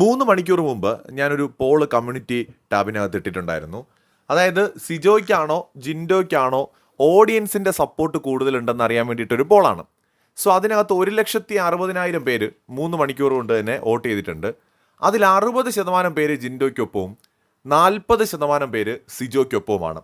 മൂന്ന് മണിക്കൂർ മുമ്പ് ഞാനൊരു പോൾ കമ്മ്യൂണിറ്റി ടാബിനകത്ത് ഇട്ടിട്ടുണ്ടായിരുന്നു. അതായത് സിജോയ്ക്കാണോ ജിൻഡോയ്ക്കാണോ ഓഡിയൻസിന്റെ സപ്പോർട്ട് കൂടുതലുണ്ടെന്ന് അറിയാൻ വേണ്ടിയിട്ടൊരു പോളാണ്. സോ അതിനകത്ത് ഒരു ലക്ഷത്തി അറുപതിനായിരം പേര് മൂന്ന് മണിക്കൂർ കൊണ്ട് തന്നെ വോട്ട് ചെയ്തിട്ടുണ്ട്. അതിൽ അറുപത് ശതമാനം പേര് ജിൻഡോയ്ക്കൊപ്പവും നാൽപ്പത് ശതമാനം പേര് സിജോയ്ക്കൊപ്പവുമാണ്.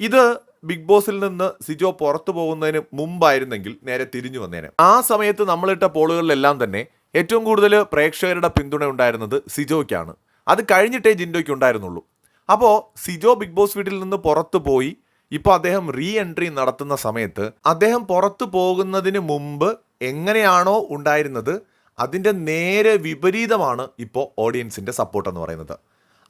ഇത് ബിഗ് ബോസിൽ നിന്ന് സിജോ പുറത്തു പോകുന്നതിന് മുമ്പായിരുന്നെങ്കിൽ നേരെ തിരിഞ്ഞു വന്നേനെ. ആ സമയത്ത് നമ്മളിട്ട പോളുകളിലെല്ലാം തന്നെ ഏറ്റവും കൂടുതൽ പ്രേക്ഷകരുടെ പിന്തുണ ഉണ്ടായിരുന്നത് സിജോയ്ക്കാണ്. അത് കഴിഞ്ഞിട്ടേ ജിൻഡോയ്ക്ക് ഉണ്ടായിരുന്നുള്ളൂ. അപ്പോൾ സിജോ ബിഗ് ബോസ് വീട്ടിൽ നിന്ന് പുറത്തു പോയി. ഇപ്പോൾ അദ്ദേഹം റീ എൻട്രി നടത്തുന്ന സമയത്ത് അദ്ദേഹം പുറത്തു പോകുന്നതിന് മുമ്പ് എങ്ങനെയാണോ ഉണ്ടായിരുന്നത് അതിന്റെ നേരെ വിപരീതമാണ് ഇപ്പോൾ ഓഡിയൻസിന്റെ സപ്പോർട്ട് എന്ന് പറയുന്നത്.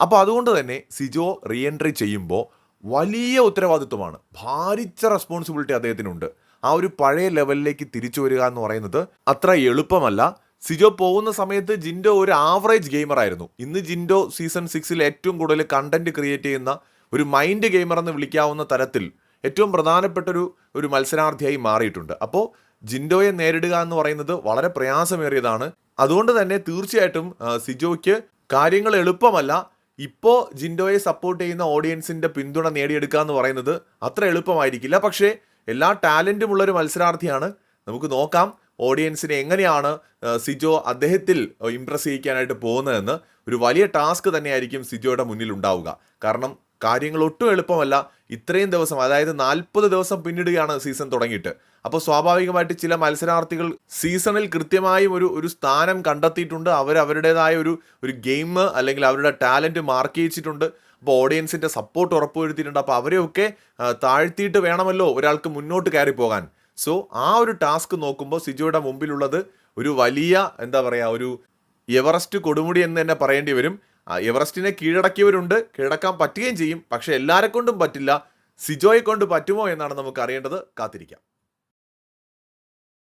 അപ്പോൾ അതുകൊണ്ട് തന്നെ സിജോ റീ എൻട്രി ചെയ്യുമ്പോൾ വലിയ ഉത്തരവാദിത്വമാണ്. ഭാരിച്ച റെസ്പോൺസിബിലിറ്റി അദ്ദേഹത്തിനുണ്ട്. ആ ഒരു പഴയ ലെവലിലേക്ക് തിരിച്ചു വരിക എന്ന് പറയുന്നത് അത്ര എളുപ്പമല്ല. സിജോ പോകുന്ന സമയത്ത് ജിൻഡോ ഒരു ആവറേജ് ഗെയിമർ ആയിരുന്നു. ഇന്ന് ജിൻഡോ സീസൺ സിക്സിൽ ഏറ്റവും കൂടുതൽ കണ്ടന്റ് ക്രിയേറ്റ് ചെയ്യുന്ന ഒരു മൈൻഡ് ഗെയിമർ എന്ന് വിളിക്കാവുന്ന തരത്തിൽ ഏറ്റവും പ്രധാനപ്പെട്ട ഒരു ഒരു മത്സരാർത്ഥിയായി മാറിയിട്ടുണ്ട്. അപ്പോൾ ജിൻഡോയെ നേരിടുക എന്ന് പറയുന്നത് വളരെ പ്രയാസമേറിയതാണ്. അതുകൊണ്ട് തന്നെ തീർച്ചയായിട്ടും സിജോയ്ക്ക് കാര്യങ്ങൾ എളുപ്പമല്ല. ഇപ്പോൾ ജിൻഡോയെ സപ്പോർട്ട് ചെയ്യുന്ന ഓഡിയൻസിന്റെ പിന്തുണ നേടിയെടുക്കുക എന്ന് പറയുന്നത് അത്ര എളുപ്പമായിരിക്കില്ല. പക്ഷേ എല്ലാ ടാലന്റും ഉള്ള ഒരു മത്സരാർത്ഥിയാണ്. നമുക്ക് നോക്കാം. ഓഡിയൻസിനെ എങ്ങനെയാണ് സിജോ അദ്ദേഹത്തിൽ ഇംപ്രസ് ചെയ്യിക്കാനായിട്ട് പോകുന്നതെന്ന് ഒരു വലിയ ടാസ്ക് തന്നെയായിരിക്കും സിജോയുടെ മുന്നിൽ ഉണ്ടാവുക. കാരണം കാര്യങ്ങൾ ഒട്ടും എളുപ്പമല്ല. ഇത്രയും ദിവസം അതായത് നാൽപ്പത് ദിവസം പിന്നിടുകയാണ് സീസൺ തുടങ്ങിയിട്ട്. അപ്പോൾ സ്വാഭാവികമായിട്ട് ചില മത്സരാർത്ഥികൾ സീസണിൽ കൃത്യമായും ഒരു ഒരു സ്ഥാനം കണ്ടെത്തിയിട്ടുണ്ട്. അവർ അവരുടേതായ ഒരു ഒരു ഗെയിം അല്ലെങ്കിൽ അവരുടെ ടാലന്റ് മാർക്ക് ചെയ്യിച്ചിട്ടുണ്ട്. അപ്പോൾ ഓഡിയൻസിന്റെ സപ്പോർട്ട് ഉറപ്പുവരുത്തിയിട്ടുണ്ട്. അപ്പോൾ അവരെയൊക്കെ താഴ്ത്തിയിട്ട് വേണമല്ലോ ഒരാൾക്ക് മുന്നോട്ട് കയറി പോകാൻ സോ ആ ഒരു ടാസ്ക് നോക്കുമ്പോൾ സിജോയുടെ മുമ്പിലുള്ളത് ഒരു വലിയ എന്താ പറയുക ഒരു എവറസ്റ്റ് കൊടുമുടി എന്ന് തന്നെ പറയേണ്ടി വരും. എവറസ്റ്റിനെ കീഴടക്കിയവരുണ്ട്. കീഴടക്കാൻ പറ്റുകയും ചെയ്യും. പക്ഷേ എല്ലാവരെ കൊണ്ടും പറ്റില്ല. സിജോയെ കൊണ്ട് പറ്റുമോ എന്നാണ് നമുക്ക് അറിയേണ്ടത്. കാത്തിരിക്കാം.